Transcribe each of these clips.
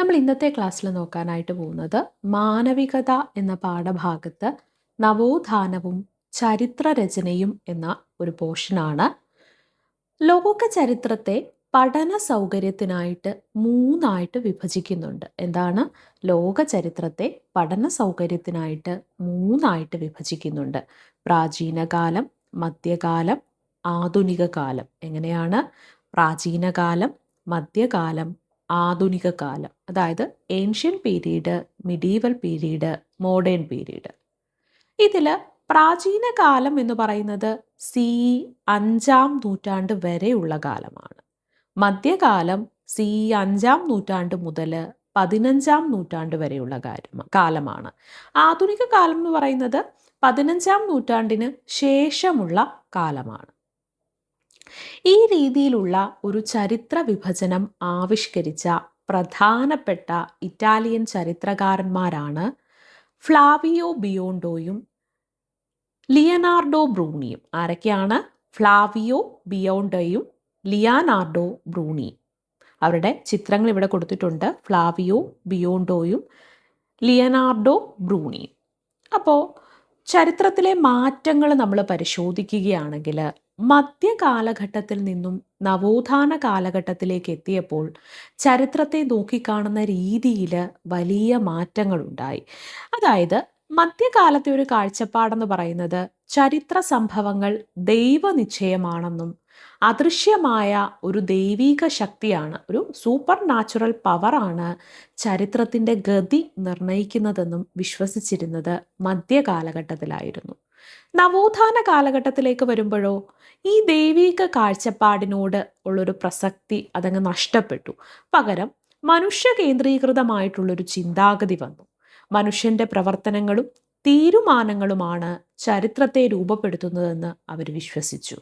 നമ്മൾ ഇന്നത്തെ ക്ലാസ്സിൽ നോക്കാനായിട്ട് പോകുന്നത് മാനവികത എന്ന പാഠഭാഗത്ത് നവോത്ഥാനവും ചരിത്രരചനയും എന്ന ഒരു പോർഷനാണ്. ലോക ചരിത്രത്തെ പഠന സൗകര്യത്തിനായിട്ട് മൂന്നായിട്ട് വിഭജിക്കുന്നുണ്ട്. എന്താണ്? ലോക ചരിത്രത്തെ പഠന സൗകര്യത്തിനായിട്ട് മൂന്നായിട്ട് വിഭജിക്കുന്നുണ്ട്. പ്രാചീനകാലം മധ്യകാലം ആധുനിക കാലം എങ്ങനെയാണ്? പ്രാചീനകാലം മധ്യകാലം ആധുനിക കാലം. അതായത് ancient period medieval period modern period ഇതിൽ പ്രാചീന കാലം എന്ന് പറയുന്നത് സി അഞ്ചാം നൂറ്റാണ്ട് വരെയുള്ള കാലമാണ്. മധ്യകാലം സി അഞ്ചാം നൂറ്റാണ്ട് മുതൽ പതിനഞ്ചാം നൂറ്റാണ്ട് വരെയുള്ള കാര്യം കാലമാണ്. ആധുനിക കാലം എന്ന് പറയുന്നത് പതിനഞ്ചാം നൂറ്റാണ്ടിന് ശേഷമുള്ള കാലമാണ്. ഈ രീതിയിലുള്ള ഒരു ചരിത്ര വിഭജനം ആവിഷ്കരിച്ച പ്രധാനപ്പെട്ട ഇറ്റാലിയൻ ചരിത്രകാരന്മാരാണ് ഫ്ലാവിയോ ബിയോണ്ടോയും ലിയനാർഡോ ബ്രൂണിയും. ആരൊക്കെയാണ്? ഫ്ലാവിയോ ബിയോണ്ടോയും ലിയാനാർഡോ ബ്രൂണിയും. അവരുടെ ചിത്രങ്ങൾ ഇവിടെ കൊടുത്തിട്ടുണ്ട്. ഫ്ലാവിയോ ബിയോണ്ടോയും ലിയനാർഡോ ബ്രൂണിയും. അപ്പോൾ ചരിത്രത്തിലെ മാറ്റങ്ങൾ നമ്മൾ പരിശോധിക്കുകയാണെങ്കിൽ മധ്യകാലഘട്ടത്തിൽ നിന്നും നവോത്ഥാന കാലഘട്ടത്തിലേക്ക് എത്തിയപ്പോൾ ചരിത്രത്തെ നോക്കിക്കാണുന്ന രീതിയിൽ വലിയ മാറ്റങ്ങളുണ്ടായി. അതായത് മധ്യകാലത്തെ ഒരു കാഴ്ചപ്പാടെന്ന് പറയുന്നത് ചരിത്ര സംഭവങ്ങൾ ദൈവനിശ്ചയമാണെന്നും അദൃശ്യമായ ഒരു ദൈവീക ശക്തിയാണ് ഒരു സൂപ്പർ നാച്ചുറൽ പവറാണ് ചരിത്രത്തിന്റെ ഗതി നിർണയിക്കുന്നതെന്നും വിശ്വസിച്ചിരുന്നത് മധ്യകാലഘട്ടത്തിലായിരുന്നു. നവോത്ഥാന കാലഘട്ടത്തിലേക്ക് വരുമ്പോഴോ ഈ ദൈവീക കാഴ്ചപ്പാടിനോട് ഉള്ളൊരു പ്രസക്തി അതങ്ങ് നഷ്ടപ്പെട്ടു. പകരം മനുഷ്യ കേന്ദ്രീകൃതമായിട്ടുള്ളൊരു ചിന്താഗതി വന്നു. മനുഷ്യന്റെ പ്രവർത്തനങ്ങളും തീരുമാനങ്ങളുമാണ് ചരിത്രത്തെ രൂപപ്പെടുത്തുന്നതെന്ന് അവർ വിശ്വസിച്ചു.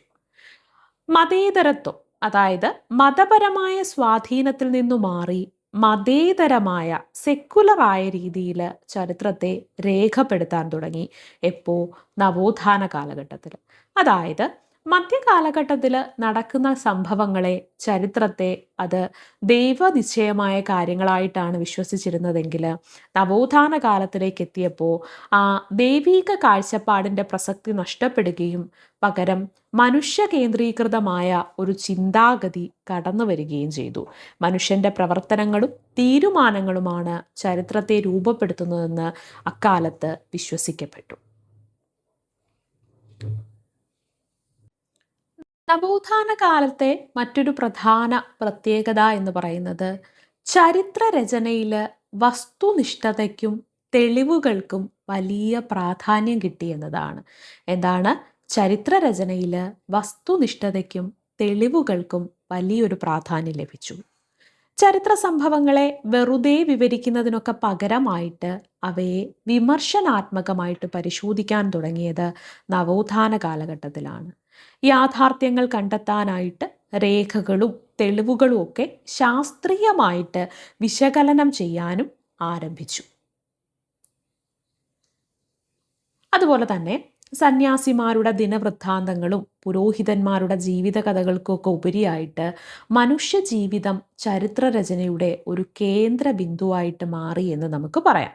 മതേതരത്വം അതായത് മതപരമായ സ്വാധീനത്തിൽ നിന്നു മാറി മതേതരമായ സെക്കുലറായ രീതിയിൽ ചരിത്രത്തെ രേഖപ്പെടുത്താൻ തുടങ്ങി. എപ്പോ? നവോത്ഥാന കാലഘട്ടത്തിൽ അതായത് മധ്യകാലഘട്ടത്തിൽ നടക്കുന്ന സംഭവങ്ങളെ ചരിത്രത്തെ അത് ദൈവനിശ്ചയമായ കാര്യങ്ങളായിട്ടാണ് വിശ്വസിച്ചിരുന്നതെങ്കിൽ നവോത്ഥാന കാലത്തിലേക്ക് എത്തിയപ്പോൾ ആ ദൈവീക കാഴ്ചപ്പാടിന്റെ പ്രസക്തി നഷ്ടപ്പെടുകയും പകരം മനുഷ്യ കേന്ദ്രീകൃതമായ ഒരു ചിന്താഗതി കടന്നു വരികയും ചെയ്തു. മനുഷ്യന്റെ പ്രവർത്തനങ്ങളും തീരുമാനങ്ങളുമാണ് ചരിത്രത്തെ രൂപപ്പെടുത്തുന്നതെന്ന് അക്കാലത്ത് വിശ്വസിക്കപ്പെട്ടു. നവോത്ഥാന കാലത്തെ മറ്റൊരു പ്രധാന പ്രത്യേകത എന്ന് പറയുന്നത് ചരിത്ര രചനയിൽ വസ്തുനിഷ്ഠതയ്ക്കും തെളിവുകൾക്കും വലിയ പ്രാധാന്യം കിട്ടിയെന്നതാണ്. എന്താണ്? ചരിത്ര രചനയിൽ വസ്തുനിഷ്ഠതയ്ക്കും തെളിവുകൾക്കും വലിയൊരു പ്രാധാന്യം ലഭിച്ചു. ചരിത്ര സംഭവങ്ങളെ വെറുതെ വിവരിക്കുന്നതിനൊക്കെ പകരമായിട്ട് അവയെ വിമർശനാത്മകമായിട്ട് പരിശോധിക്കാൻ തുടങ്ങിയത് നവോത്ഥാന കാലഘട്ടത്തിലാണ്. യാഥാർത്ഥ്യങ്ങൾ കണ്ടെത്താനായിട്ട് രേഖകളും തെളിവുകളും ഒക്കെ ശാസ്ത്രീയമായിട്ട് വിശകലനം ചെയ്യാനും ആരംഭിച്ചു. അതുപോലെ തന്നെ സന്യാസിമാരുടെ ദിനവൃത്താന്തങ്ങളും പുരോഹിതന്മാരുടെ ജീവിത കഥകൾക്കൊക്കെ ഉപരിയായിട്ട് മനുഷ്യ ജീവിതം ചരിത്രരചനയുടെ ഒരു കേന്ദ്ര ബിന്ദുവായിട്ട് മാറി എന്ന് നമുക്ക് പറയാം.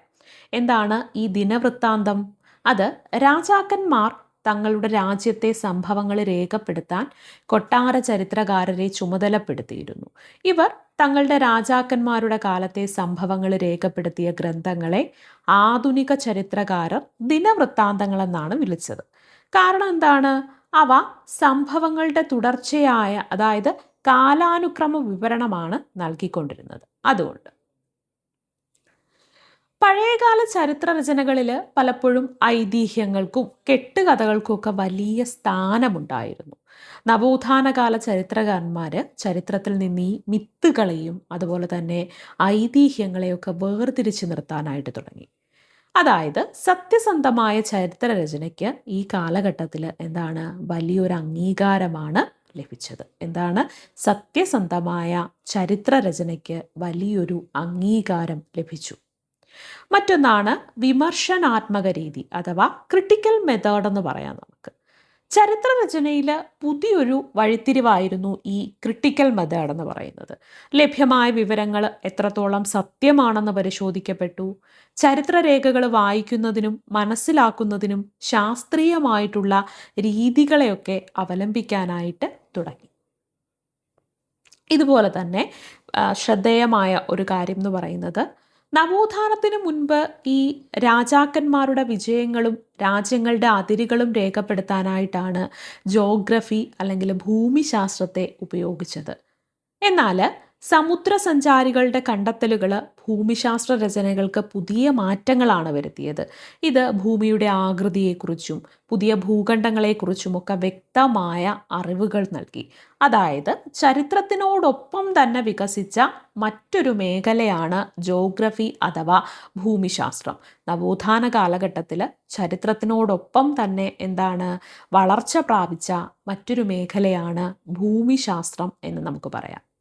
എന്താണ് ഈ ദിനവൃത്താന്തം? അത് രാജാക്കന്മാർ തങ്ങളുടെ രാജ്യത്തെ സംഭവങ്ങൾ രേഖപ്പെടുത്താൻ കൊട്ടാര ചരിത്രകാരരെ ചുമതലപ്പെടുത്തിയിരുന്നു. ഇവർ തങ്ങളുടെ രാജാക്കന്മാരുടെ കാലത്തെ സംഭവങ്ങൾ രേഖപ്പെടുത്തിയ ഗ്രന്ഥങ്ങളെ ആധുനിക ചരിത്രകാരർ ദിനവൃത്താന്തങ്ങളെന്നാണ് വിളിച്ചത്. കാരണം എന്താണ്? അവ സംഭവങ്ങളുടെ തുടർച്ചയായ അതായത് കാലാനുക്രമ വിവരണമാണ് നൽകിക്കൊണ്ടിരുന്നത്. അതുകൊണ്ട് പഴയകാല ചരിത്ര രചനകളിൽ പലപ്പോഴും ഐതിഹ്യങ്ങൾക്കും കെട്ടുകഥകൾക്കും ഒക്കെ വലിയ സ്ഥാനമുണ്ടായിരുന്നു. നവോത്ഥാനകാല ചരിത്രകാരന്മാർ ചരിത്രത്തിൽ നിന്ന് ഈ മിത്തുകളെയും അതുപോലെ തന്നെ ഐതിഹ്യങ്ങളെയൊക്കെ വേർതിരിച്ച് നിർത്താനായിട്ട് തുടങ്ങി. അതായത് സത്യസന്ധമായ ചരിത്ര രചനയ്ക്ക് ഈ കാലഘട്ടത്തിൽ എന്താണ് വലിയൊരു അംഗീകാരമാണ് ലഭിച്ചത്. എന്താണ് സത്യസന്ധമായ ചരിത്ര രചനയ്ക്ക് വലിയൊരു അംഗീകാരം ലഭിച്ചു. മറ്റൊന്നാണ് വിമർശനാത്മക രീതി അഥവാ ക്രിട്ടിക്കൽ മെത്തേഡ് എന്ന് പറയാം നമുക്ക്. ചരിത്രരചനയിൽ പുതിയൊരു വഴിത്തിരിവായിരുന്നു ഈ ക്രിട്ടിക്കൽ മെത്തേഡ് എന്ന് പറയുന്നത്. ലഭ്യമായ വിവരങ്ങൾ എത്രത്തോളം സത്യമാണെന്ന് പരിശോധിക്കപ്പെട്ടു. ചരിത്രരേഖകൾ വായിക്കുന്നതിനും മനസ്സിലാക്കുന്നതിനും ശാസ്ത്രീയമായിട്ടുള്ള രീതികളെയൊക്കെ അവലംബിക്കാനായിട്ട് തുടങ്ങി. ഇതുപോലെ തന്നെ ശ്രദ്ധേയമായ ഒരു കാര്യം എന്ന് പറയുന്നത് നവോത്ഥാനത്തിന് മുൻപ് ഈ രാജാക്കന്മാരുടെ വിജയങ്ങളും രാജ്യങ്ങളുടെ അതിരുകളും രേഖപ്പെടുത്താനായിട്ടാണ് ജോഗ്രഫി അല്ലെങ്കിൽ ഭൂമിശാസ്ത്രത്തെ ഉപയോഗിച്ചത്. എന്നാൽ സമുദ്രസഞ്ചാരികളുടെ കണ്ടെത്തലുകൾ ഭൂമിശാസ്ത്ര രചനകൾക്ക് പുതിയ മാറ്റങ്ങളാണ് വരുത്തിയത്. ഇത് ഭൂമിയുടെ ആകൃതിയെക്കുറിച്ചും പുതിയ ഭൂഖണ്ഡങ്ങളെക്കുറിച്ചുമൊക്കെ വ്യക്തമായ അറിവുകൾ നൽകി. അതായത് ചരിത്രത്തിനോടൊപ്പം തന്നെ വികസിച്ച മറ്റൊരു മേഖലയാണ് ജോഗ്രഫി അഥവാ ഭൂമിശാസ്ത്രം. നവോത്ഥാന കാലഘട്ടത്തിൽ ചരിത്രത്തിനോടൊപ്പം തന്നെ എന്താണ് വളർച്ച പ്രാപിച്ച മറ്റൊരു മേഖലയാണ് ഭൂമിശാസ്ത്രം എന്ന് നമുക്ക് പറയാം.